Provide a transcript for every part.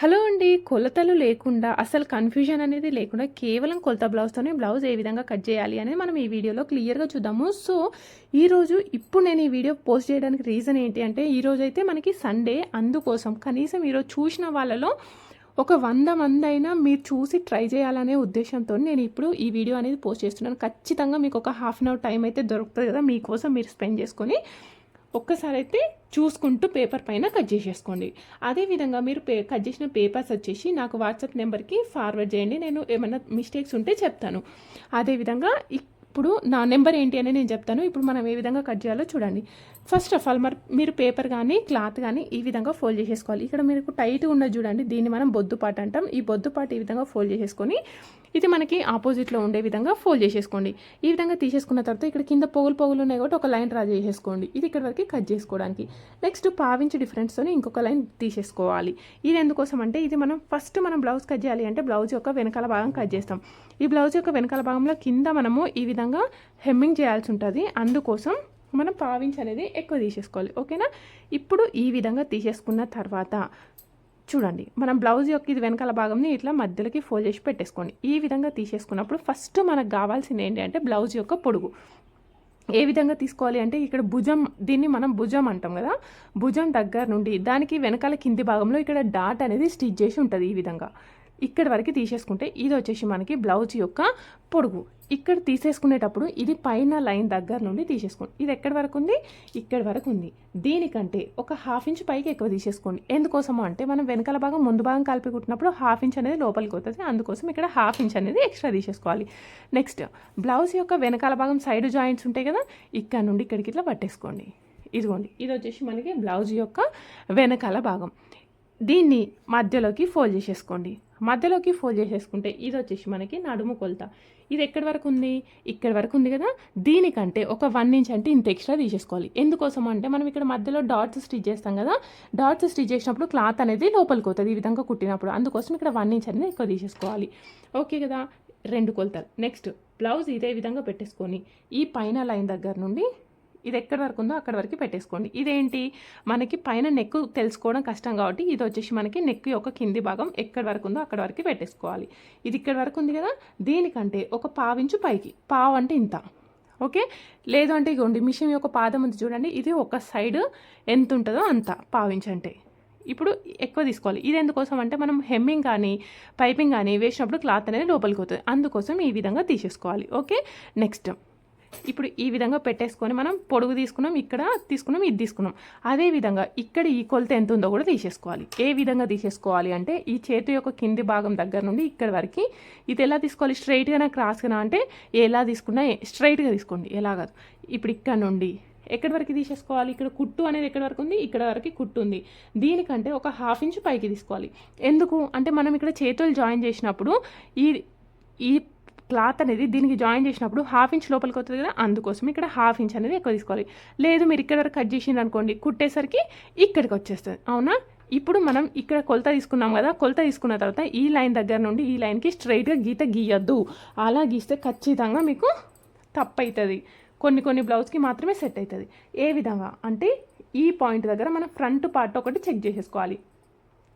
Hello అండి కొలతలు లేకుండా అసలు కన్ఫ్యూజన్ అనేది లేకుండా కేవలం కొలత బ్లౌజ్తోనే బ్లౌజ్ ఏ విధంగా కట్ చేయాలి అనేది మనం ఈ వీడియోలో క్లియర్గా చూద్దాము. సో ఈరోజు ఇప్పుడు నేను ఈ వీడియో పోస్ట్ చేయడానికి రీజన్ ఏంటి అంటే ఈరోజు అయితే మనకి సండే అందుకోసం కనీసం ఈరోజు చూసిన వాళ్ళలో ఒక వంద మంది అయినా మీరు చూసి ట్రై చేయాలనే ఉద్దేశంతో నేను ఇప్పుడు ఈ వీడియో అనేది పోస్ట్ చేస్తున్నాను. ఖచ్చితంగా మీకు ఒక హాఫ్ అన్ అవర్ టైం అయితే దొరుకుతుంది కదా మీకోసం మీరు స్పెండ్ చేసుకొని ఒక్కసారి అయితే చూసుకుంటూ పేపర్ పైన కట్ చేసేసుకోండి. అదేవిధంగా మీరు పే కట్ చేసిన పేపర్స్ వచ్చేసి నాకు వాట్సాప్ నెంబర్కి ఫార్వర్డ్ చేయండి. నేను ఏమైనా మిస్టేక్స్ ఉంటే చెప్తాను. అదేవిధంగా ఇప్పుడు నా నెంబర్ ఏంటి అని నేను చెప్తాను. ఇప్పుడు మనం ఏ విధంగా కట్ చేయాలో చూడండి. ఫస్ట్ ఆఫ్ ఆల్ మరి మీరు పేపర్ కానీ క్లాత్ కానీ ఈ విధంగా ఫోల్డ్ చేసేసుకోవాలి. ఇక్కడ మీకు టైట్ ఉన్నది చూడండి. దీన్ని మనం బొద్దుపాటు అంటాం. ఈ బొద్దుపాటు ఈ విధంగా ఫోల్డ్ చేసేసుకొని ఇది మనకి ఆపోజిట్లో ఉండే విధంగా ఫోల్డ్ చేసేసుకోండి. ఈ విధంగా తీసేసుకున్న తర్వాత ఇక్కడ కింద పొగులు పొగులు ఉన్నాయి కాబట్టి ఒక లైన్ డ్రా చేసేసుకోండి. ఇది ఇక్కడ వరకు కట్ చేసుకోవడానికి. నెక్స్ట్ పావించి డిఫరెన్స్తో ఇంకొక లైన్ తీసేసుకోవాలి. ఇది ఎందుకోసం అంటే ఇది మనం ఫస్ట్ మనం బ్లౌజ్ కట్ చేయాలి అంటే బ్లౌజ్ యొక్క వెనకాల భాగం కట్ చేస్తాం. ఈ బ్లౌజ్ యొక్క వెనకాల భాగంలో కింద మనము ఈ విధంగా హెమ్మింగ్ చేయాల్సి ఉంటుంది. అందుకోసం మనం పావించి అనేది ఎక్కువ తీసేసుకోవాలి. ఓకేనా ఇప్పుడు ఈ విధంగా తీసేసుకున్న తర్వాత చూడండి మనం బ్లౌజ్ యొక్క ఇది వెనకాల భాగంని ఇట్లా మధ్యలోకి ఫోల్డ్ చేసి పెట్టేసుకోండి. ఈ విధంగా తీసేసుకున్నప్పుడు ఫస్ట్ మనకు కావాల్సింది ఏంటి అంటే బ్లౌజ్ యొక్క పొడుగు. ఏ విధంగా తీసుకోవాలి అంటే ఇక్కడ భుజం దీన్ని మనం భుజం అంటాం కదా? భుజం దగ్గర నుండి దానికి వెనకాల కింది భాగంలో ఇక్కడ డాట్ అనేది స్టిచ్ చేసి ఉంటుంది ఈ విధంగా. ఇక్కడ వరకు తీసేసుకుంటే ఇది వచ్చేసి మనకి బ్లౌజ్ యొక్క పొడుగు. ఇక్కడ తీసేసుకునేటప్పుడు ఇది పైన లైన్ దగ్గర నుండి తీసేసుకోండి. ఇది ఎక్కడి వరకు ఉంది? ఇక్కడ వరకు ఉంది. దీనికంటే ఒక హాఫ్ ఇంచ్ పైకి ఎక్కువ తీసేసుకోండి. ఎందుకోసము అంటే మనం వెనకాల భాగం ముందు భాగం కలిపి కుట్టినప్పుడు హాఫ్ ఇంచ్ అనేది లోపలికి వస్తుంది. అందుకోసం ఇక్కడ హాఫ్ ఇంచ్ అనేది ఎక్స్ట్రా తీసేసుకోవాలి. నెక్స్ట్ బ్లౌజ్ యొక్క వెనకాల భాగం సైడ్ జాయింట్స్ ఉంటాయి కదా? ఇక్కడ నుండి ఇక్కడికి ఇట్లా పట్టేసుకోండి. ఇదిగోండి ఇది వచ్చేసి మనకి బ్లౌజ్ యొక్క వెనకాల భాగం. దీన్ని మధ్యలోకి ఫోల్డ్ చేసేసుకోండి. మధ్యలోకి ఫోల్డ్ చేసేసుకుంటే ఇది వచ్చేసి మనకి నడుము కొలత. ఇది ఎక్కడి వరకు ఉంది? ఇక్కడ వరకు ఉంది కదా? దీనికంటే ఒక వన్ ఇంచ్ అంటే ఇంత ఎక్స్ట్రా తీసేసుకోవాలి. ఎందుకోసం అంటే మనం ఇక్కడ మధ్యలో డాట్స్ స్టిచ్ చేస్తాం కదా? డాట్స్ స్టిచ్ చేసినప్పుడు క్లాత్ అనేది లోపలికి అవుతుంది ఈ విధంగా కుట్టినప్పుడు. అందుకోసం ఇక్కడ వన్ ఇంచ్ అనేది ఎక్కువ తీసేసుకోవాలి. ఓకే కదా? రెండు కొలతలు. నెక్స్ట్ బ్లౌజ్ ఇదే విధంగా పెట్టేసుకొని ఈ పైన లైన్ దగ్గర నుండి ఇది ఎక్కడి వరకు ఉందో అక్కడ వరకు పెట్టేసుకోండి. ఇదేంటి? మనకి పైన నెక్ తెలుసుకోవడం కష్టం కాబట్టి ఇది వచ్చేసి మనకి నెక్ యొక్క కింది భాగం ఎక్కడి వరకు ఉందో అక్కడ వరకు పెట్టేసుకోవాలి. ఇది ఇక్కడ వరకు ఉంది కదా? దీనికంటే ఒక పావించు పైకి. పావు అంటే ఇంత. ఓకే? లేదు అంటే ఇగోండి మిషన్ యొక్క పాదం ఉంది చూడండి. ఇది ఒక సైడ్ ఎంత ఉంటుందో అంత పావించంటే ఇప్పుడు ఎక్కువ తీసుకోవాలి. ఇది ఎందుకోసం అంటే మనం హెమ్మింగ్ కానీ పైపింగ్ కానీ వేసినప్పుడు క్లాత్ అనేది లోపలికి పోతుంది అందుకోసం ఈ విధంగా తీసేసుకోవాలి. ఓకే? నెక్స్ట్. ఇప్పుడు ఈ విధంగా పెట్టేసుకొని మనం పొడుగు తీసుకున్నాం ఇక్కడ తీసుకున్నాం ఇది తీసుకున్నాం. అదే విధంగా ఇక్కడ ఈ కొలత ఎంత ఉందో కూడా తీసేసుకోవాలి. ఏ విధంగా తీసేసుకోవాలి అంటే ఈ చేతి యొక్క కింది భాగం దగ్గర నుండి ఇక్కడ వరకు ఇది ఎలా తీసుకోవాలి? స్ట్రైట్గానే క్రాస్గా అంటే ఎలా తీసుకున్నా స్ట్రైట్గా తీసుకోండి. ఎలా కాదు. ఇప్పుడు ఇక్కడ నుండి ఎక్కడి వరకు తీసేసుకోవాలి? ఇక్కడ కుట్టు అనేది ఎక్కడి వరకు ఉంది? ఇక్కడ వరకు కుట్టు ఉంది. దీనికంటే ఒక హాఫ్ ఇంచ్ పైకి తీసుకోవాలి. ఎందుకు? అంటే మనం ఇక్కడ చేతులు జాయిన్ చేసినప్పుడు ఈ ఈ క్లాత్ అనేది దీనికి జాయిన్ చేసినప్పుడు హాఫ్ ఇంచ్ లోపలికి వస్తుంది కదా అందుకోసం ఇక్కడ హాఫ్ ఇంచ్ అనేది ఎక్కువ తీసుకోవాలి. లేదు మీరు ఇక్కడ వరకు కట్ చేసింది అనుకోండి కుట్టేసరికి ఇక్కడికి వచ్చేస్తుంది అవునా? ఇప్పుడు మనం ఇక్కడ కొలత తీసుకున్నాం కదా కొలత తీసుకున్న తర్వాత ఈ లైన్ దగ్గర నుండి ఈ లైన్కి స్ట్రైట్గా గీత గీయద్దు. అలా గీస్తే ఖచ్చితంగా మీకు తప్పు అవుతుంది కొన్ని కొన్ని బ్లౌజ్కి మాత్రమే సెట్ అవుతుంది ఏ విధంగా? అంటే ఈ పాయింట్ దగ్గర మనం ఫ్రంట్ పార్ట్ ఒకటి చెక్ చేసేసుకోవాలి.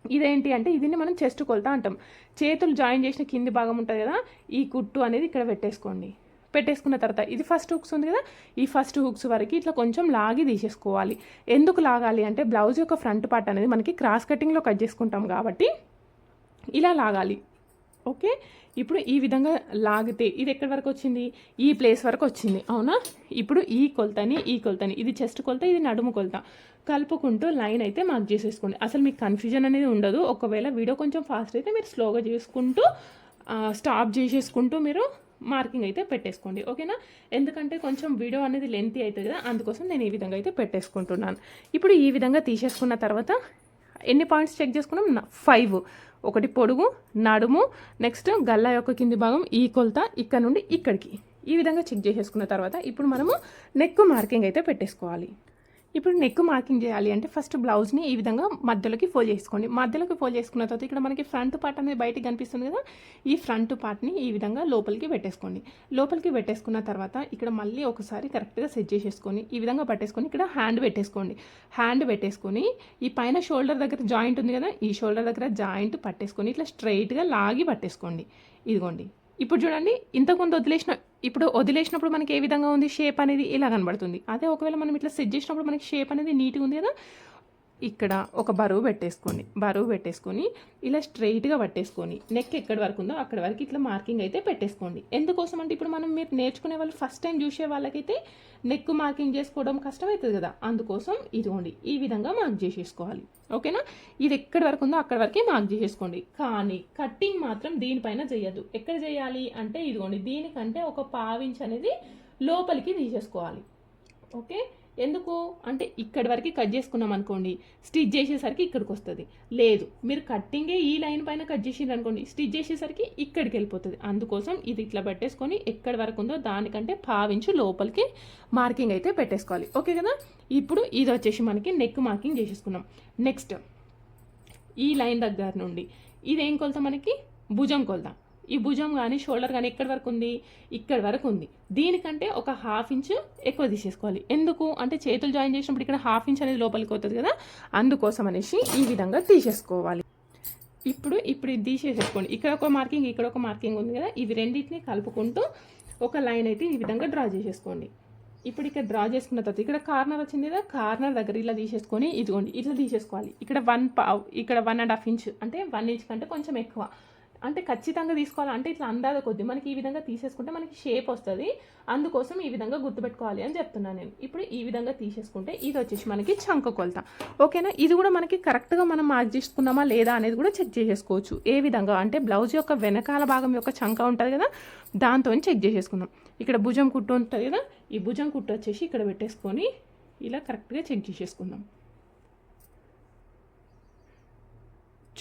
ఇదేంటి అంటే ఇది మనం చెస్ట్ కొలత అంటాం. చేతులు జాయిన్ చేసిన కింది భాగం ఉంటుంది కదా ఈ కుట్టు అనేది ఇక్కడ పెట్టేసుకోండి. పెట్టేసుకున్న తర్వాత ఇది ఫస్ట్ హుక్స్ ఉంది కదా ఈ ఫస్ట్ హుక్స్ వరకు ఇట్లా కొంచెం లాగి తీసేసుకోవాలి. ఎందుకు లాగాలి అంటే బ్లౌజ్ యొక్క ఫ్రంట్ పార్ట్ అనేది మనకి క్రాస్ కటింగ్లో కట్ చేసుకుంటాం కాబట్టి ఇలా లాగాలి. ఓకే ఇప్పుడు ఈ విధంగా లాగితే ఇది ఎక్కడి వరకు వచ్చింది? ఈ ప్లేస్ వరకు వచ్చింది. అవునా? ఇప్పుడు ఈ కొలతని ఈ కొలతని. ఇది చెస్ట్ కొలత ఇది నడుము కొలత. కలుపుకుంటూ లైన్ అయితే మార్క్ చేసేసుకోండి. అసలు మీకు కన్ఫ్యూజన్ అనేది ఉండదు. ఒకవేళ వీడియో కొంచెం ఫాస్ట్ అయితే మీరు స్లోగా చేసుకుంటూ స్టాప్ చేసేసుకుంటూ మీరు మార్కింగ్ అయితే పెట్టేసుకోండి. ఓకేనా? ఎందుకంటే కొంచెం వీడియో అనేది లెంతీ అవుతుంది కదా అందుకోసం నేను ఈ విధంగా అయితే పెట్టేసుకుంటున్నాను. ఇప్పుడు ఈ విధంగా తీసేసుకున్న తర్వాత ఎన్ని పాయింట్స్ చెక్ చేసుకున్నాం? ఫైవ్ ఒకటి పొడుగు నడుము నెక్స్ట్ గల్లా యొక్క కింది భాగం ఈ కొలత ఇక్కడ నుండి ఇక్కడికి. ఈ విధంగా చెక్ చేసేసుకున్న తర్వాత ఇప్పుడు మనము నెక్ మార్కింగ్ అయితే పెట్టేసుకోవాలి. ఇప్పుడు నెక్ మార్కింగ్ చేయాలి అంటే ఫస్ట్ బ్లౌజ్ని ఈ విధంగా మధ్యలోకి ఫోల్డ్ చేసుకోండి. మధ్యలోకి ఫోల్డ్ చేసుకున్న తర్వాత ఇక్కడ మనకి ఫ్రంట్ పార్ట్ అనేది బయటికి కనిపిస్తుంది కదా ఈ ఫ్రంట్ పార్ట్ని ఈ విధంగా లోపలికి పెట్టేసుకోండి. లోపలికి పెట్టేసుకున్న తర్వాత ఇక్కడ మళ్ళీ ఒకసారి కరెక్ట్గా సెట్ చేసేసుకొని ఈ విధంగా పట్టేసుకొని ఇక్కడ హ్యాండ్ పెట్టేసుకోండి. హ్యాండ్ పెట్టేసుకొని ఈ పైన షోల్డర్ దగ్గర జాయింట్ ఉంది కదా ఈ షోల్డర్ దగ్గర జాయింట్ పట్టేసుకొని ఇట్లా స్ట్రైట్గా లాగి పట్టేసుకోండి. ఇదిగోండి. ఇప్పుడు చూడండి ఇంతకుముందు వదిలేసిన ఇప్పుడు వదిలేసినప్పుడు మనకి ఏ విధంగా ఉంది? షేప్ అనేది ఇలా కనబడుతుంది. అదే ఒకవేళ మనం ఇట్లా సెట్ చేసినప్పుడు మనకి షేప్ అనేది నీట్గా ఉంది కదా? ఇక్కడ ఒక బరువు పెట్టేసుకోండి బరువు పెట్టేసుకొని ఇలా స్ట్రైట్గా పట్టేసుకొని నెక్ ఎక్కడి వరకు ఉందో అక్కడి వరకు ఇట్లా మార్కింగ్ అయితే పెట్టేసుకోండి. ఎందుకోసం అంటే ఇప్పుడు మనం మీరు నేర్చుకునే వాళ్ళు ఫస్ట్ టైం చూసే వాళ్ళకైతే నెక్ మార్కింగ్ చేసుకోవడం కష్టమవుతుంది కదా. అందుకోసం ఇదిగోండి ఈ విధంగా మార్క్ చేసేసుకోవాలి. ఓకేనా? ఇది ఎక్కడి వరకు ఉందో అక్కడి వరకే మార్క్ చేసేసుకోండి. కానీ కట్టింగ్ మాత్రం దీనిపైన చేయొద్దు. ఎక్కడ చేయాలి అంటే ఇదిగోండి దీనికంటే ఒక పావించ్ అనేది లోపలికి తీసేసుకోవాలి. ఓకే? ఎందుకు? అంటే ఇక్కడి వరకు కట్ చేసుకున్నాం అనుకోండి స్టిచ్ చేసేసరికి ఇక్కడికి వస్తుంది. లేదు మీరు కట్టింగే ఈ లైన్ పైన కట్ చేసిండ్రు అనుకోండి స్టిచ్ చేసేసరికి ఇక్కడికి వెళ్ళిపోతుంది. అందుకోసం ఇది ఇట్లా పెట్టేసుకొని ఎక్కడి వరకు ఉందో దానికంటే పావించు లోపలికి మార్కింగ్ అయితే పెట్టేసుకోవాలి. ఓకే కదా? ఇప్పుడు ఇది వచ్చేసి మనకి నెక్ మార్కింగ్ చేసేసుకున్నాం. నెక్స్ట్ ఈ లైన్ దగ్గర నుండి ఇదేం కొలత మనకి? భుజం కొలత. ఈ భుజం కానీ షోల్డర్ కానీ ఎక్కడి వరకు ఉంది ఇక్కడి వరకు ఉంది. దీనికంటే ఒక హాఫ్ ఇంచ్ ఎక్కువ తీసేసుకోవాలి. ఎందుకు? అంటే చేతులు జాయిన్ చేసినప్పుడు ఇక్కడ హాఫ్ ఇంచ్ అనేది లోపలికి అవుతుంది కదా అందుకోసం అనేసి ఈ విధంగా తీసేసుకోవాలి. ఇప్పుడు ఇప్పుడు ఇది తీసేసేసుకోండి. ఇక్కడ ఒక మార్కింగ్ ఇక్కడ ఒక మార్కింగ్ ఉంది కదా ఇవి రెండింటిని కలుపుకుంటూ ఒక లైన్ అయితే ఈ విధంగా డ్రా చేసేసుకోండి. ఇప్పుడు ఇక్కడ డ్రా చేసుకున్న తర్వాత ఇక్కడ కార్నర్ వచ్చింది కదా కార్నర్ దగ్గర ఇలా తీసేసుకొని ఇదిగోండి ఇట్లా తీసేసుకోవాలి. ఇక్కడ వన్ ఇక్కడ వన్ అండ్ హాఫ్ ఇంచ్ అంటే వన్ ఇంచ్ కంటే కొంచెం ఎక్కువ. అంటే ఖచ్చితంగా తీసుకోవాలి. అంటే ఇట్లా అందాద కొద్ది మనకి ఈ విధంగా తీసేసుకుంటే మనకి షేప్ వస్తుంది. అందుకోసం ఈ విధంగా గుర్తుపెట్టుకోవాలి అని చెప్తున్నాను నేను. ఇప్పుడు ఈ విధంగా తీసేసుకుంటే ఇది వచ్చేసి మనకి చంక కొలత. ఓకేనా? ఇది కూడా మనకి కరెక్ట్గా మనం మార్క్ చేసుకున్నామా లేదా అనేది కూడా చెక్ చేసేసుకోవచ్చు. ఏ విధంగా? అంటే బ్లౌజ్ యొక్క వెనకాల భాగం యొక్క చంక ఉంటుంది కదా? దాంతో చెక్ చేసేసుకుందాం. ఇక్కడ భుజం కుట్టు ఉంటుంది కదా? ఈ భుజం కుట్టు వచ్చేసి ఇక్కడ పెట్టేసుకొని ఇలా కరెక్ట్గా చెక్ చేసేసుకుందాం.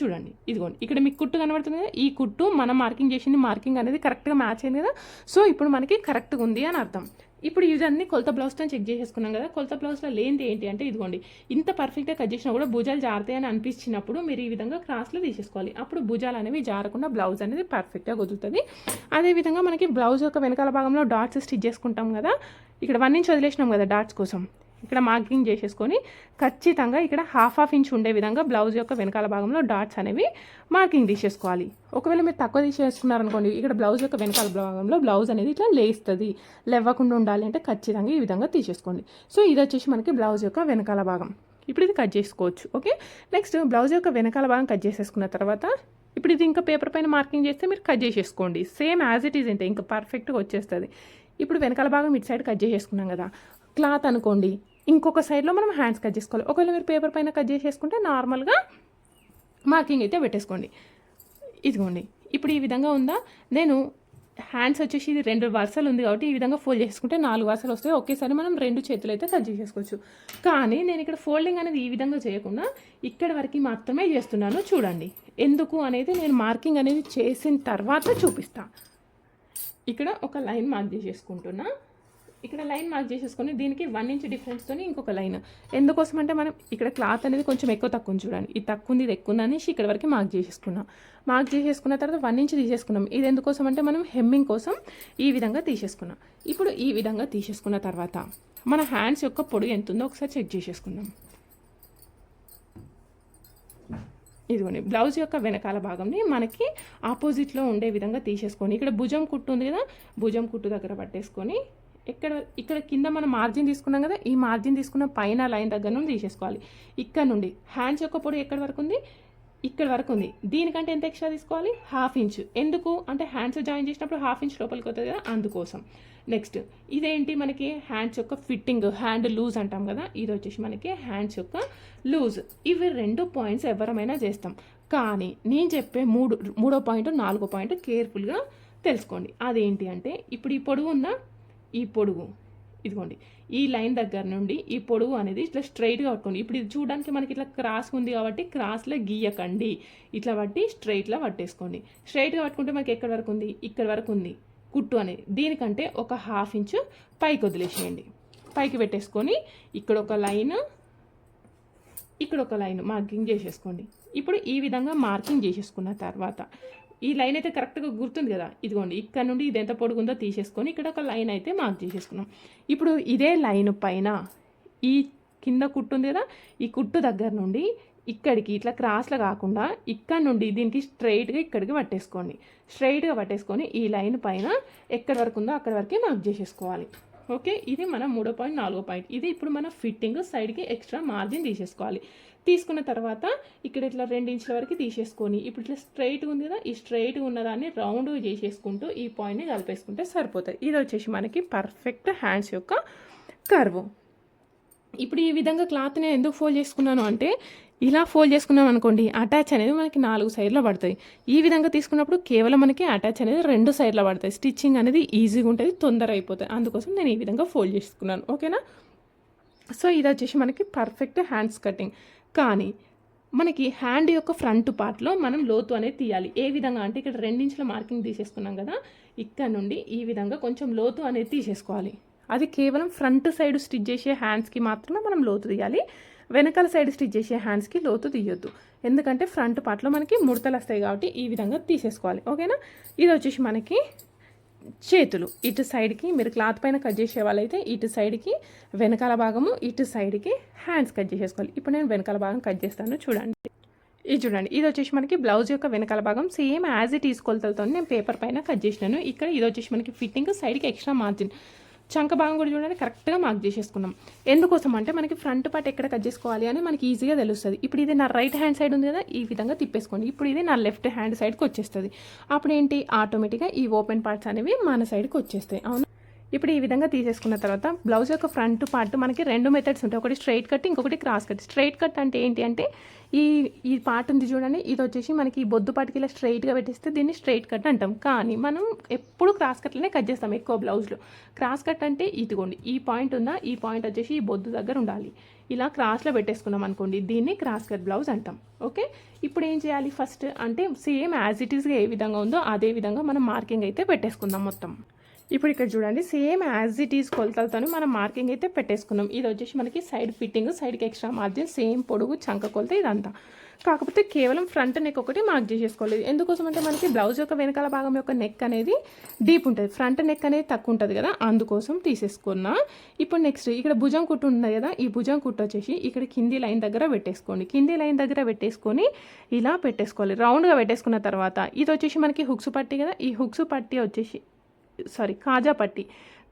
చూడండి ఇదిగోండి ఇక్కడ మీకు కుట్టు కనబడుతుంది కదా ఈ కుట్టు మనం మార్కింగ్ చేసింది మార్కింగ్ అనేది కరెక్ట్గా మ్యాచ్ అయింది కదా సో ఇప్పుడు మనకి కరెక్ట్గా ఉంది అని అర్థం. ఇప్పుడు ఇవన్నీ కొలత బ్లౌజ్తో చెక్ చేసేసుకున్నాం కదా కొలత బ్లౌజ్లో లేనిది ఏంటి అంటే ఇదిగోండి ఇంత పర్ఫెక్ట్గా కట్ చేసినా కూడా భుజాలు జారుతాయని అనిపించినప్పుడు మీరు ఈ విధంగా క్రాస్లో తీసేసుకోవాలి. అప్పుడు భుజాలు అనేవి జారకుండా బ్లౌజ్ అనేది పర్ఫెక్ట్గా కుదురుతుంది. అదేవిధంగా మనకి బ్లౌజ్ యొక్క వెనకాల భాగంలో డాట్స్ స్టిచ్ చేసుకుంటాం కదా ఇక్కడ వన్ ఇంచ్ వదిలేసినాం కదా డాట్స్ కోసం. ఇక్కడ మార్కింగ్ చేసేసుకొని ఖచ్చితంగా ఇక్కడ హాఫ్ హాఫ్ ఇంచ్ ఉండే విధంగా బ్లౌజ్ యొక్క వెనకాల భాగంలో డాట్స్ అనేవి మార్కింగ్ తీసేసుకోవాలి. ఒకవేళ మీరు తక్కువ తీసేసుకున్నారనుకోండి ఇక్కడ బ్లౌజ్ యొక్క వెనకాల భాగంలో బ్లౌజ్ అనేది ఇట్లా లేస్తుంది. లేవకుండా ఉండాలి అంటే ఖచ్చితంగా ఈ విధంగా తీసేసుకోండి. సో ఇది వచ్చేసి మనకి బ్లౌజ్ యొక్క వెనకాల భాగం. ఇప్పుడు ఇది కట్ చేసుకోవచ్చు ఓకే? నెక్స్ట్ బ్లౌజ్ యొక్క వెనకాల భాగం కట్ చేసేసుకున్న తర్వాత ఇప్పుడు ఇది ఇంకా పేపర్ పైన మార్కింగ్ చేస్తే మీరు కట్ చేసేసుకోండి. సేమ్ యాజ్ ఇట్ ఈజ్ అంటే ఇంకా పర్ఫెక్ట్గా వచ్చేస్తుంది. ఇప్పుడు వెనకాల భాగం ఇటు సైడ్ కట్ చేసేసుకున్నాం కదా క్లాత్ అనుకోండి ఇంకొక సైడ్లో మనం హ్యాండ్స్ కట్ చేసుకోవాలి. ఒకవేళ మీరు పేపర్ పైన కట్ చేసేసుకుంటే నార్మల్గా మార్కింగ్ అయితే పెట్టేసుకోండి. ఇదిగోండి. ఇప్పుడు ఈ విధంగా ఉందా? నేను హ్యాండ్స్ వచ్చేసి ఇది రెండు వరుసలు ఉంది కాబట్టి ఈ విధంగా ఫోల్డ్ చేసుకుంటే నాలుగు వరుసలు వస్తాయి. ఒకేసారి మనం రెండు చేతులు అయితే కట్ చేసేసుకోవచ్చు. కానీ నేను ఇక్కడ ఫోల్డింగ్ అనేది ఈ విధంగా చేయకుండా ఇక్కడ వరకు మాత్రమే చేస్తున్నాను. చూడండి. ఎందుకు అనేది నేను మార్కింగ్ అనేది చేసిన తర్వాత చూపిస్తాను ఇక్కడ ఒక లైన్ మార్క్ చేసేసుకుంటున్నా. ఇక్కడ లైన్ మార్క్ చేసేసుకొని దీనికి వన్ ఇంచ్ డిఫరెన్స్తో ఇంకొక లైన్. ఎందుకోసం అంటే మనం ఇక్కడ క్లాత్ అనేది కొంచెం ఎక్కువ తక్కువ ఉంది చూడండి. ఇది తక్కువ ఉంది ఇది ఎక్కువ ఉంది అనేసి ఇక్కడ వరకు మార్క్ చేసేసుకున్నాం. మార్క్ చేసేసుకున్న తర్వాత వన్ ఇంచ్ తీసేసుకున్నాం. ఇది ఎందుకోసం అంటే మనం హెమ్మింగ్ కోసం ఈ విధంగా తీసేసుకున్నాం. ఇప్పుడు ఈ విధంగా తీసేసుకున్న తర్వాత మన హ్యాండ్స్ యొక్క పొడుగు ఎంత ఉందో ఒకసారి చెక్ చేసేసుకుందాం. ఇదిగోండి బ్లౌజ్ యొక్క వెనకాల భాగంని మనకి ఆపోజిట్లో ఉండే విధంగా తీసేసుకొని ఇక్కడ భుజం కుట్టు ఉంది కదా భుజం కుట్టు దగ్గర పట్టేసుకొని ఇక్కడ ఇక్కడ కింద మనం మార్జిన్ తీసుకున్నాం కదా ఈ మార్జిన్ తీసుకున్న పైన లైన్ దగ్గర నుండి తీసేసుకోవాలి. ఇక్కడ నుండి. హ్యాండ్స్ యొక్క పొడి ఎక్కడి వరకు ఉంది? ఇక్కడ వరకు ఉంది. దీనికంటే ఎంత ఎక్స్ట్రా తీసుకోవాలి? Half inch. ఎందుకు? అంటే హ్యాండ్స్ జాయిన్ చేసినప్పుడు హాఫ్ ఇంచ్ లోపలికి వస్తుంది కదా అందుకోసం. నెక్స్ట్ ఇదేంటి మనకి హ్యాండ్స్ యొక్క ఫిట్టింగ్ హ్యాండ్ లూజ్ అంటాం కదా ఇది వచ్చేసి మనకి హ్యాండ్స్ యొక్క లూజ్. ఇవి రెండు పాయింట్స్ ఎవరమైనా చేస్తాం. కానీ నేను చెప్పే మూడు మూడో పాయింట్ నాలుగో పాయింట్ కేర్ఫుల్గా తెలుసుకోండి. అదేంటి అంటే ఇప్పుడు ఈ పొడవు ఉన్న ఈ పొడుగు. ఇదిగోండి. ఈ లైన్ దగ్గర నుండి ఈ పొడుగు అనేది ఇట్లా స్ట్రైట్గా పట్టుకోండి. ఇప్పుడు ఇది చూడడానికి మనకి ఇట్లా క్రాస్ ఉంది కాబట్టి క్రాస్లో గీయకండి. ఇట్లా పట్టి స్ట్రైట్లో పట్టేసుకోండి. స్ట్రైట్గా పట్టుకుంటే మనకి ఎక్కడి వరకు ఉంది? ఇక్కడ వరకు ఉంది. కుట్టు అనేది. దీనికంటే ఒక హాఫ్ ఇంచు పైకి వదిలేసేయండి. పైకి పెట్టేసుకొని ఇక్కడ ఒక లైన్ ఇక్కడ ఒక లైన్ మార్కింగ్ చేసేసుకోండి. ఇప్పుడు ఈ విధంగా మార్కింగ్ చేసేసుకున్న తర్వాత ఈ లైన్ అయితే కరెక్ట్గా గుర్తుంది కదా? ఇదిగోండి ఇక్కడ నుండి ఇది ఎంత పొడుగుందో తీసేసుకొని ఇక్కడ ఒక లైన్ అయితే మార్క్ చేసేసుకున్నాం. ఇప్పుడు ఇదే లైన్ పైన ఈ కింద కుట్టు ఉంది కదా? ఈ కుట్టు దగ్గర నుండి ఇక్కడికి ఇట్లా క్రాస్లో కాకుండా ఇక్కడ నుండి దీనికి స్ట్రైట్గా ఇక్కడికి పట్టేసుకోండి. స్ట్రైట్గా పట్టేసుకొని ఈ లైన్ పైన ఎక్కడి వరకు ఉందో అక్కడి వరకే మార్క్ చేసేసుకోవాలి. ఓకే? ఇది మన మూడో పాయింట్ నాలుగో పాయింట్. ఇది ఇప్పుడు మన ఫిట్టింగ్ సైడ్కి ఎక్స్ట్రా మార్జిన్ తీసేసుకోవాలి. తీసుకున్న తర్వాత ఇక్కడ ఇట్లా రెండు ఇంచుల వరకు తీసేసుకొని ఇప్పుడు ఇట్లా స్ట్రైట్ ఉంది కదా ఈ స్ట్రైట్గా ఉన్నదాన్ని రౌండ్ చేసేసుకుంటూ ఈ పాయింట్ని కలిపేసుకుంటే సరిపోతుంది ఇది వచ్చేసి మనకి పర్ఫెక్ట్ హ్యాండ్స్ యొక్క కర్వ్ ఇప్పుడు ఈ విధంగా క్లాత్ నేను ఎందుకు ఫోల్డ్ చేసుకున్నాను అంటే ఇలా ఫోల్డ్ చేసుకున్నాం అనుకోండి అటాచ్ అనేది మనకి నాలుగు సైడ్లో పడుతుంది ఈ విధంగా తీసుకున్నప్పుడు కేవలం మనకి అటాచ్ అనేది రెండు సైడ్లో పడుతుంది స్టిచ్చింగ్ అనేది ఈజీగా ఉంటుంది తొందర అయిపోతుంది అందుకోసం నేను ఈ విధంగా ఫోల్డ్ చేసుకున్నాను. ఓకేనా? సో ఇది వచ్చేసి మనకి పర్ఫెక్ట్ హ్యాండ్స్ కటింగ్ కానీ మనకి హ్యాండ్ యొక్క ఫ్రంట్ పార్ట్లో మనం లోతు అనేది తీయాలి. ఏ విధంగా? అంటే ఇక్కడ రెండించుల మార్కింగ్ తీసేసుకున్నాం కదా? ఇక్కడ నుండి ఈ విధంగా కొంచెం లోతు అనేది తీసేసుకోవాలి. అది కేవలం ఫ్రంట్ సైడ్ స్టిచ్ చేసే హ్యాండ్స్కి మాత్రమే మనం లోతు తీయాలి. వెనకాల సైడ్ స్టిచ్ చేసే హ్యాండ్స్కి లోతు తీయొద్దు. ఎందుకంటే ఫ్రంట్ పార్ట్లో మనకి ముడతలు వస్తాయి కాబట్టి ఈ విధంగా తీసేసుకోవాలి. ఓకేనా? ఇది వచ్చేసి మనకి చేతులు ఇటు సైడ్కి మీరు క్లాత్ పైన కట్ చేసే వాళ్ళైతే ఇటు సైడ్కి వెనకాల భాగము ఇటు సైడ్కి హ్యాండ్స్ కట్ చేసేసుకోవాలి. ఇప్పుడు నేను వెనకాల భాగం కట్ చేస్తాను చూడండి. ఇది చూడండి ఇది వచ్చేసి మనకి బ్లౌజ్ యొక్క వెనకాల భాగం. సేమ్ యాజ్ ఇట్ ఈస్ కొలతలతో నేను పేపర్ పైన కట్ చేసినాను. ఇక్కడ ఇది వచ్చేసి మనకి ఫిట్టింగ్ సైడ్కి ఎక్స్ట్రా మార్జిన్. చంక భాగం కూడా చూడండి కరెక్ట్గా మార్క్ చేసేసుకున్నాం. ఎందుకోసం అంటే మనకి ఫ్రంట్ పార్ట్ ఎక్కడ కట్ చేసుకోవాలి అని మనకి ఈజీగా తెలుస్తుంది. ఇప్పుడు ఇది నా రైట్ హ్యాండ్ సైడ్ ఉంది కదా ఈ విధంగా తిప్పేసుకోండి. ఇప్పుడు ఇది నా లెఫ్ట్ హ్యాండ్ సైడ్కి వచ్చేస్తుంది. అప్పుడు ఏంటి ఆటోమేటిక్గా ఈ ఓపెన్ పార్ట్స్ అనేవి మన సైడ్కి వచ్చేస్తాయి. అవును? ఇప్పుడు ఈ విధంగా తీసేసుకున్న తర్వాత బ్లౌజ్ యొక్క ఫ్రంట్ పార్ట్ మనకి రెండు మెథడ్స్ ఉంటాయి. ఒకటి స్ట్రైట్ కట్ ఇంకొకటి క్రాస్ కట్ స్ట్రైట్ కట్ అంటే ఏంటి అంటే ఈ ఈ పార్ట్ ఉంది చూడండి. ఇది వచ్చేసి మనకి ఈ బొద్దు పార్ట్కి ఇలా స్ట్రైట్గా పెట్టేస్తే దీన్ని స్ట్రైట్ కట్ అంటాం. కానీ మనం ఎప్పుడు క్రాస్ కట్లనే కట్ చేస్తాం ఎక్కువ బ్లౌజ్లో క్రాస్ కట్ అంటే ఇదిగోండి ఈ పాయింట్ ఉందా ఈ పాయింట్ వచ్చేసి ఈ బొద్దు దగ్గర ఉండాలి. ఇలా క్రాస్లో పెట్టేసుకున్నాం అనుకోండి దీన్ని క్రాస్ కట్ బ్లౌజ్ అంటాం. ఓకే ఇప్పుడు ఏం చేయాలి ఫస్ట్ అంటే సేమ్ యాజ్ ఇట్ ఈస్గా ఏ విధంగా ఉందో అదే విధంగా మనం మార్కింగ్ అయితే పెట్టేసుకుందాం మొత్తం. ఇప్పుడు ఇక్కడ చూడండి సేమ్ యాజ్ ఇట్ ఈస్ కొలతలతో మనం మార్కింగ్ అయితే పెట్టేసుకున్నాం. ఇది వచ్చేసి మనకి సైడ్ ఫిట్టింగ్ సైడ్కి ఎక్స్ట్రా మార్జిన్ సేమ్ పొడుగు చంక కొలత ఇదంతా. కాకపోతే కేవలం ఫ్రంట్ నెక్ ఒకటి మార్క్ చేసేసుకోలేదు ఎందుకోసం అంటే మనకి బ్లౌజ్ యొక్క వెనకాల భాగం యొక్క నెక్ అనేది డీప్ ఉంటుంది. ఫ్రంట్ నెక్ అనేది తక్కువ ఉంటుంది కదా అందుకోసం తీసేసుకున్నా. ఇప్పుడు నెక్స్ట్ ఇక్కడ భుజం కుట్టు ఉంది కదా ఈ భుజం కుట్టు వచ్చేసి ఇక్కడ కింది లైన్ దగ్గర పెట్టేసుకోండి. కింది లైన్ దగ్గర పెట్టేసుకొని ఇలా పెట్టేసుకోవాలి. రౌండ్గా పెట్టేసుకున్న తర్వాత ఇది వచ్చేసి మనకి హుక్స్ పట్టి కదా ఈ హుక్స్ పట్టి వచ్చేసి సారీ కాజా పట్టి.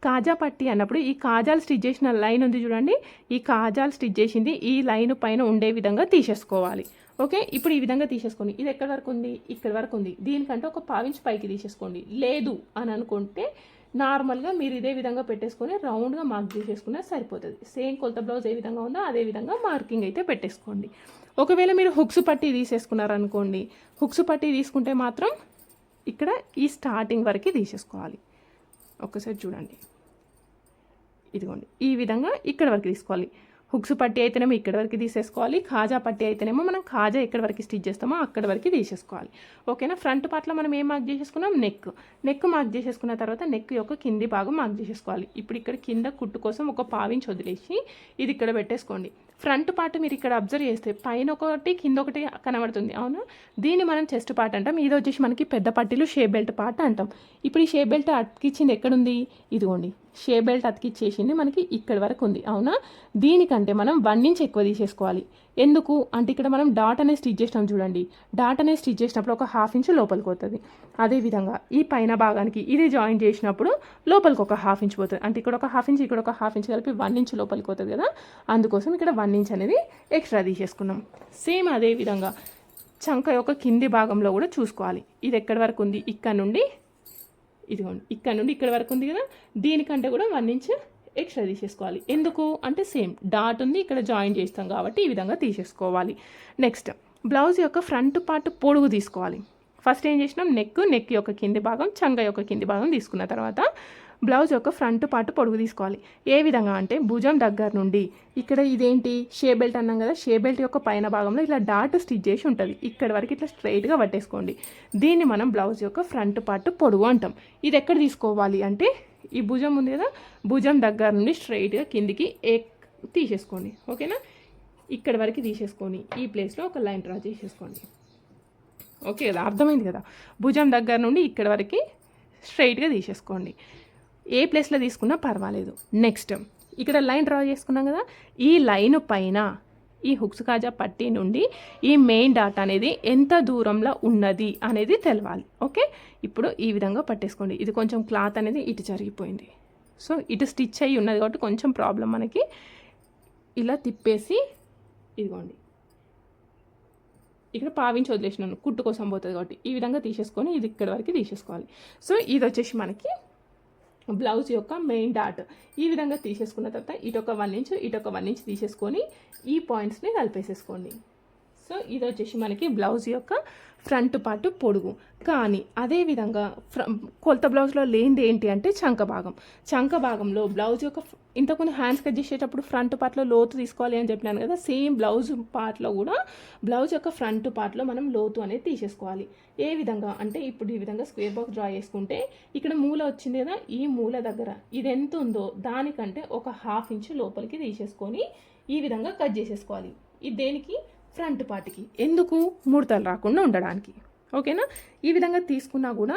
కాజా పట్టి అన్నప్పుడు ఈ కాజాలు స్టిచ్ చేసిన లైన్ ఉంది చూడండి. ఈ కాజాలు స్టిచ్ చేసింది ఈ లైన్ పైన ఉండే విధంగా తీసేసుకోవాలి. ఓకే? ఇప్పుడు ఈ విధంగా తీసేసుకోండి. ఇది ఎక్కడి వరకు ఉంది? ఇక్కడ వరకు ఉంది. దీనికంటే ఒక పావించి పైకి తీసేసుకోండి. లేదు అని అనుకుంటే నార్మల్గా మీరు ఇదే విధంగా పెట్టేసుకొని రౌండ్గా మార్క్ చేసేసుకున్నా సరిపోతుంది. సేమ్ కొలత బ్లౌజ్ ఏ విధంగా ఉందో అదే విధంగా మార్కింగ్ అయితే పెట్టేసుకోండి. ఒకవేళ మీరు హుక్స్ పట్టి తీసేసుకున్నారనుకోండి హుక్స్ పట్టి తీసుకుంటే మాత్రం ఇక్కడ ఈ స్టార్టింగ్ వరకు తీసేసుకోవాలి. ఒక్కసారి చూడండి. ఇదిగోండి. ఈ విధంగా ఇక్కడ వరకు తీసుకోవాలి. హుక్స్ పట్టి అయితేనేమో ఇక్కడ వరకు తీసేసుకోవాలి ఖాజా పట్టి అయితేనేమో మనం కాజా ఎక్కడి వరకు స్టిచ్ చేస్తామో అక్కడ వరకు తీసేసుకోవాలి. ఓకేనా? ఫ్రంట్ పార్ట్లో మనం ఏం మార్క్ చేసేసుకున్నాం? నెక్ నెక్ మార్క్ చేసేసుకున్న తర్వాత నెక్ యొక్క కింది భాగం మార్క్ చేసేసుకోవాలి. ఇప్పుడు ఇక్కడ కింద కుట్టు కోసం ఒక పావించి వదిలేసి ఇది ఇక్కడ పెట్టేసుకోండి. ఫ్రంట్ పార్ట్ మీరు ఇక్కడ అబ్జర్వ్ చేస్తే పైన ఒకటి కింద ఒకటి కనబడుతుంది అవును? దీన్ని మనం చెస్ట్ పార్ట్ అంటాం. ఇది వచ్చేసి మనకి పెద్ద పట్టీలు షే బెల్ట్ పార్ట్ అంటాం. ఇప్పుడు ఈ షే బెల్ట్ అతికిచ్చింది ఎక్కడుంది ఇదిగోండి. షే బెల్ట్ అతికిచ్చేసింది మనకి ఇక్కడ వరకు ఉంది. అవునా? దీనికంటే మనం వన్ ఇంచ్ ఎక్కువ తీసేసుకోవాలి. ఎందుకు? అంటే ఇక్కడ మనం డాట్ అనే స్టిచ్ చేసినాం చూడండి. డాట్ అనే స్టిచ్ చేసినప్పుడు ఒక హాఫ్ ఇంచ్ లోపలికి పోతుంది. అదేవిధంగా ఈ పైన భాగానికి ఇది జాయిన్ చేసినప్పుడు లోపలికి ఒక హాఫ్ ఇంచ్ పోతుంది. అంటే ఇక్కడ ఒక హాఫ్ ఇంచ్ ఇక్కడ ఒక హాఫ్ ఇంచ్ కలిపి వన్ ఇంచ్ లోపలికి పోతుంది కదా? అందుకోసం ఇక్కడ వన్ ఇంచ్ అనేది ఎక్స్ట్రా తీసేసుకున్నాం. సేమ్ అదే విధంగా చంక యొక్క కింది భాగంలో కూడా చూసుకోవాలి. ఇది ఎక్కడి వరకు ఉంది? ఇక్కడ నుండి ఇదిగోండి ఇక్కడ నుండి ఇక్కడ వరకు ఉంది కదా దీనికంటే కూడా వన్ ఇంచ్ ఎక్స్ట్రా తీసేసుకోవాలి. ఎందుకు? అంటే సేమ్ డాట్ ఉంది ఇక్కడ జాయిన్ చేస్తాం కాబట్టి ఈ విధంగా తీసేసుకోవాలి. నెక్స్ట్ బ్లౌజ్ యొక్క ఫ్రంట్ పార్ట్ పొడుగు తీసుకోవాలి. ఫస్ట్ ఏం చేసినాం? నెక్ నెక్ యొక్క కింది భాగం చంగ యొక్క కింది భాగం తీసుకున్న తర్వాత బ్లౌజ్ యొక్క ఫ్రంట్ పార్ట్ పొడుగు తీసుకోవాలి. ఏ విధంగా అంటే భుజం దగ్గర నుండి. ఇక్కడ ఇదేంటి? షే బెల్ట్ అన్నాం కదా షే బెల్ట్ యొక్క పైన భాగంలో ఇలా డాట్ స్టిచ్ చేసి ఉంటుంది. ఇక్కడ వరకు ఇట్లా స్ట్రైట్గా పట్టేసుకోండి. దీన్ని మనం బ్లౌజ్ యొక్క ఫ్రంట్ పార్ట్ పొడుగు అంటాం. ఇది ఎక్కడ తీసుకోవాలి అంటే ఈ భుజం ఉంది కదా భుజం దగ్గర నుండి స్ట్రైట్గా కిందికి ఏ తీసేసుకోండి. ఓకేనా? ఇక్కడ వరకు తీసేసుకొని ఈ ప్లేస్లో ఒక లైన్ డ్రా చేసేసుకోండి. ఓకే కదా అర్థమైంది కదా? భుజం దగ్గర నుండి ఇక్కడ వరకు స్ట్రైట్గా తీసేసుకోండి. ఏ ప్లేస్లో తీసుకున్నా పర్వాలేదు. నెక్స్ట్ ఇక్కడ లైన్ డ్రా చేసుకున్నాం కదా? ఈ లైన్ పైన ఈ హుక్స్ కాజా పట్టీ నుండి ఈ మెయిన్ డాట్ అనేది ఎంత దూరంలో ఉన్నది అనేది తెలవాలి. ఓకే ఇప్పుడు ఈ విధంగా పట్టేసుకోండి. ఇది కొంచెం క్లాత్ అనేది ఇటు జరిగిపోయింది. సో ఇటు స్టిచ్ అయ్యి ఉన్నది కాబట్టి కొంచెం ప్రాబ్లం మనకి. ఇలా తిప్పేసి ఇదిగోండి. ఇక్కడ పావించి వదిలేసినాను. కుట్టు కోసం పోతుంది కాబట్టి ఈ విధంగా తీసేసుకొని ఇది ఇక్కడ వరకు తీసేసుకోవాలి. సో ఇది వచ్చేసి మనకి బ్లౌజ్ యొక్క మెయిన్ డాట్ ఈ విధంగా తీసేసుకున్న తర్వాత ఇటొక వన్ ఇంచ్ ఇటొక వన్ ఇంచ్ తీసేసుకొని ఈ పాయింట్స్ని కలిపేసేసుకోండి. సో ఇది వచ్చేసి మనకి బ్లౌజ్ యొక్క ఫ్రంట్ పార్ట్ పొడుగు. కానీ అదేవిధంగా ఫ్ర కొలత బ్లౌజ్లో లేనిది ఏంటి అంటే చంక భాగం. చంక భాగంలో బ్లౌజ్ యొక్క ఇంతకుముందు హ్యాండ్స్ కట్ చేసేటప్పుడు ఫ్రంట్ పార్ట్లో లోతు తీసుకోవాలి అని చెప్పినాను కదా సేమ్ బ్లౌజ్ పార్ట్లో కూడా బ్లౌజ్ యొక్క ఫ్రంట్ పార్ట్లో మనం లోతు అనేది తీసేసుకోవాలి. ఏ విధంగా అంటే ఇప్పుడు ఈ విధంగా స్క్వేర్ బాక్స్ డ్రా చేసుకుంటే ఇక్కడ మూల వచ్చింది కదా ఈ మూల దగ్గర. ఇది ఎంత ఉందో దానికంటే ఒక హాఫ్ ఇంచ్ లోపలికి తీసేసుకొని ఈ విధంగా కట్ చేసేసుకోవాలి. ఇది దేనికి? ఫ్రంట్ పార్ట్కి. ఎందుకు? ముడతలు రాకుండా ఉండడానికి. ఓకేనా? ఈ విధంగా తీసుకున్నా కూడా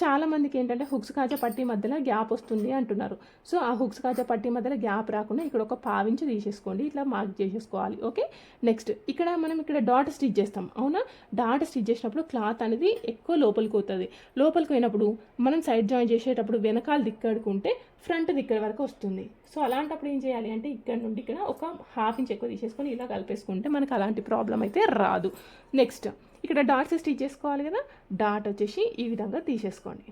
చాలామందికి ఏంటంటే హుక్స్ కాజా పట్టి మధ్యలో గ్యాప్ వస్తుంది అంటున్నారు. సో ఆ హుక్స్ కాజా పట్టి మధ్యలో గ్యాప్ రాకుండా ఇక్కడ ఒక పావించి తీసేసుకోండి. ఇట్లా మార్క్ చేసేసుకోవాలి. ఓకే? నెక్స్ట్ ఇక్కడ మనం ఇక్కడ డాట్ స్టిచ్ చేస్తాం. అవునా? డాట్ స్టిచ్ చేసినప్పుడు క్లాత్ అనేది ఎక్కువ లోపలికి పోతుంది లోపలికి పోయినప్పుడు మనం సైడ్ జాయిన్ చేసేటప్పుడు వెనకాల దిక్కడుకుంటే ఫ్రంట్ ఇక్కడ వరకు వస్తుంది. సో అలాంటప్పుడు ఏం చేయాలి అంటే ఇక్కడ నుండి ఇక్కడ ఒక హాఫ్ ఇంచ్ ఎక్కువ తీసేసుకొని ఇలా కలిపేసుకుంటే మనకు అలాంటి ప్రాబ్లం అయితే రాదు. నెక్స్ట్ ఇక్కడ డాట్స్ స్టిచ్ చేసుకోవాలి కదా? డాట్ వచ్చేసి ఈ విధంగా తీసేసుకోండి.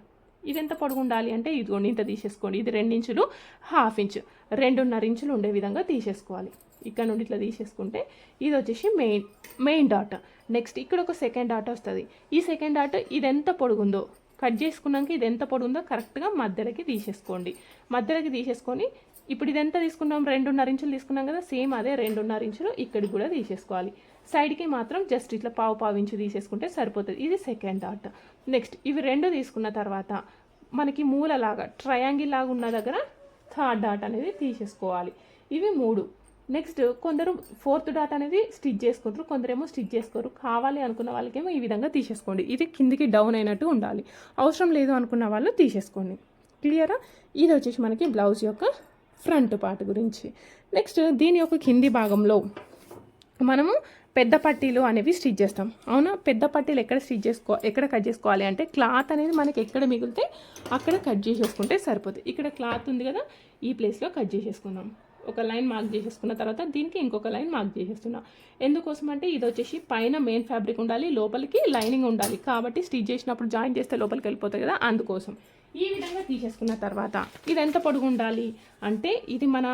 ఇది ఎంత పొడుగు ఉండాలి అంటే ఇదిగోండి ఇంత తీసేసుకోండి. ఇది రెండు ఇంచులు హాఫ్ ఇంచ్ రెండున్నర ఇంచులు ఉండే విధంగా తీసేసుకోవాలి. ఇక్కడ నుండి ఇట్లా తీసేసుకుంటే ఇది వచ్చేసి మెయిన్ మెయిన్ డాట్ నెక్స్ట్ ఇక్కడ ఒక సెకండ్ డాట్ వస్తుంది. ఈ సెకండ్ డాట్ ఇది ఎంత పొడుగుందో కట్ చేసుకున్నాక ఇది ఎంత పొడుగుందో కరెక్ట్గా మధ్యలోకి తీసేసుకోండి. మధ్యలోకి తీసేసుకొని ఇప్పుడు ఇది ఎంత తీసుకున్నాం? రెండున్నర ఇంచులు తీసుకున్నాం కదా సేమ్ అదే రెండున్నర ఇంచులు ఇక్కడికి కూడా తీసేసుకోవాలి. సైడ్కి మాత్రం జస్ట్ ఇట్లా పావు పావు ఇంచు తీసేసుకుంటే సరిపోతుంది. ఇది సెకండ్ డాట్ నెక్స్ట్ ఇవి రెండు తీసుకున్న తర్వాత మనకి మూలలాగా ట్రయాంగిల్ లాగా ఉన్న దగ్గర థర్డ్ డాట్ అనేది తీసేసుకోవాలి. ఇవి మూడు. నెక్స్ట్ కొందరు ఫోర్త్ డాట్ అనేది స్టిచ్ చేసుకుంటారు కొందరేమో స్టిచ్ చేసుకోరు. కావాలి అనుకున్న వాళ్ళకేమో ఈ విధంగా తీసేసుకోండి. ఇది కిందికి డౌన్ అయినట్టు ఉండాలి. అవసరం లేదు అనుకున్న వాళ్ళు తీసేసుకోండి. క్లియరా ఇది వచ్చేసి మనకి బ్లౌజ్ యొక్క ఫ్రంట్ పార్ట్ గురించి. నెక్స్ట్ దీని యొక్క కింది భాగంలో మనము పెద్ద పట్టీలు అనేవి స్టిచ్ చేస్తాం. అవునా? పెద్ద పట్టీలు ఎక్కడ స్టిచ్ చేసుకో ఎక్కడ కట్ చేసుకోవాలి అంటే క్లాత్ అనేది మనకి ఎక్కడ మిగిలితే అక్కడ కట్ చేసేసుకుంటే సరిపోతుంది ఇక్కడ క్లాత్ ఉంది కదా ఈ ప్లేస్లో కట్ చేసేసుకుందాం. ఒక లైన్ మార్క్ చేసేసుకున్న తర్వాత దీనికి ఇంకొక లైన్ మార్క్ చేసేస్తున్నా. ఎందుకోసం అంటే ఇది వచ్చేసి పైన మెయిన్ ఫ్యాబ్రిక్ ఉండాలి లోపలికి లైనింగ్ ఉండాలి. కాబట్టి స్టిచ్ చేసినప్పుడు జాయిన్ చేస్తే లోపలికి వెళ్ళిపోతుంది కదా అందుకోసం. ఈ విధంగా తీసేసుకున్న తర్వాత ఇది ఎంత పొడుగు ఉండాలి అంటే ఇది మన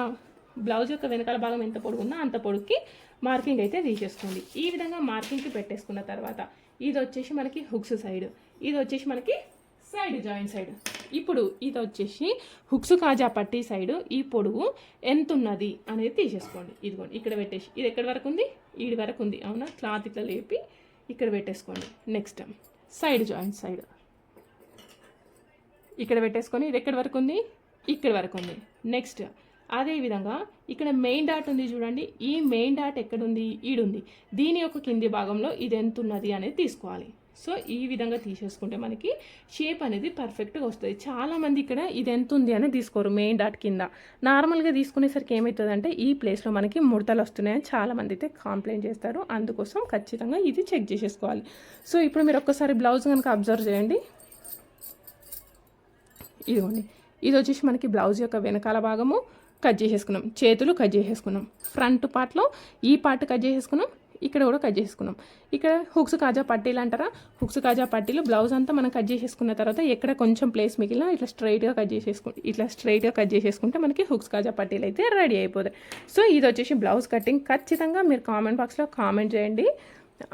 బ్లౌజ్ యొక్క వెనకాల భాగం ఎంత పొడుగున్నా అంత పొడుగుకి మార్కింగ్ అయితే తీసేసుకోండి. ఈ విధంగా మార్కింగ్కి పెట్టేసుకున్న తర్వాత ఇది వచ్చేసి మనకి హుక్స్ సైడ్ ఇది వచ్చేసి మనకి సైడ్ జాయింట్ సైడ్ ఇప్పుడు ఇది వచ్చేసి హుక్స్ కాజా పట్టి సైడ్ ఈ పొడుగు ఎంత ఉన్నది అనేది తీసేసుకోండి. ఇదిగోండి ఇక్కడ పెట్టేసి ఇది ఎక్కడి వరకు ఉంది? ఈడి వరకు ఉంది అవునా? క్లాత్ ఇట్లా లేపి ఇక్కడ పెట్టేసుకోండి. నెక్స్ట్ సైడ్ జాయింట్ సైడ్ ఇక్కడ పెట్టేసుకొని ఇది ఎక్కడి వరకు ఉంది? ఇక్కడ వరకు ఉంది. నెక్స్ట్ అదేవిధంగా ఇక్కడ మెయిన్ డాట్ ఉంది చూడండి. ఈ మెయిన్ డాట్ ఎక్కడుంది? ఈడుంది. దీని యొక్క కింది భాగంలో ఇది ఎంత ఉన్నది అనేది తీసుకోవాలి. సో ఈ విధంగా తీసేసుకుంటే మనకి షేప్ అనేది పర్ఫెక్ట్గా వస్తుంది. చాలామంది ఇక్కడ ఇది ఎంత ఉంది అని తీసుకోరు మెయిన్ డాట్ కింద. నార్మల్గా తీసుకునేసరికి ఏమవుతుందంటే ఈ ప్లేస్లో మనకి ముడతలు వస్తున్నాయని చాలామంది అయితే కంప్లైంట్ చేస్తారు. అందుకోసం ఖచ్చితంగా ఇది చెక్ చేసేసుకోవాలి. సో ఇప్పుడు మీరు ఒక్కసారి బ్లౌజ్ కనుక అబ్జర్వ్ చేయండి. ఇదిగోండి. ఇది వచ్చేసి మనకి బ్లౌజ్ యొక్క వెనకాల భాగము. కట్ చేసేసుకున్నాం. చేతులు కట్ చేసేసుకున్నాం. ఫ్రంట్ పార్ట్లో ఈ పార్ట్ కట్ చేసేసుకున్నాం. ఇక్కడ కూడా కట్ చేసుకున్నాం. ఇక్కడ హుక్స్ కాజా పట్టీలు అంటారా? హుక్స్ కాజా పట్టీలు బ్లౌజ్ అంతా మనం కట్ చేసేసుకున్న తర్వాత ఎక్కడ కొంచెం ప్లేస్ మిగిలిన ఇట్లా స్ట్రైట్గా కట్ చేసేసుకుంటే ఇట్లా స్ట్రైట్గా కట్ చేసేసుకుంటే మనకి హుక్స్ కాజా పట్టీలు అయితే రెడీ అయిపోతాయి. సో ఇది వచ్చేసి బ్లౌజ్ కటింగ్ ఖచ్చితంగా మీరు కామెంట్ బాక్స్లో కామెంట్ చేయండి.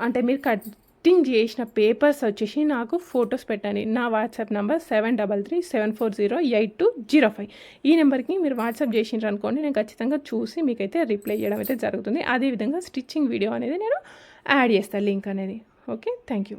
అంటే మీరు కట్ కటింగ్ చేసిన పేపర్స్ వచ్చేసి నాకు ఫొటోస్ పెట్టండి. నా WhatsApp number seven double three seven four zero eight two zero five ఈ నెంబర్కి మీరు వాట్సాప్ చేసిండ్రు అనుకోండి నేను ఖచ్చితంగా చూసి మీకైతే రిప్లై చేయడం అయితే జరుగుతుంది. అదేవిధంగా స్టిచ్చింగ్ వీడియో అనేది నేను యాడ్ చేస్తాను లింక్ అనేది. ఓకే? Thank you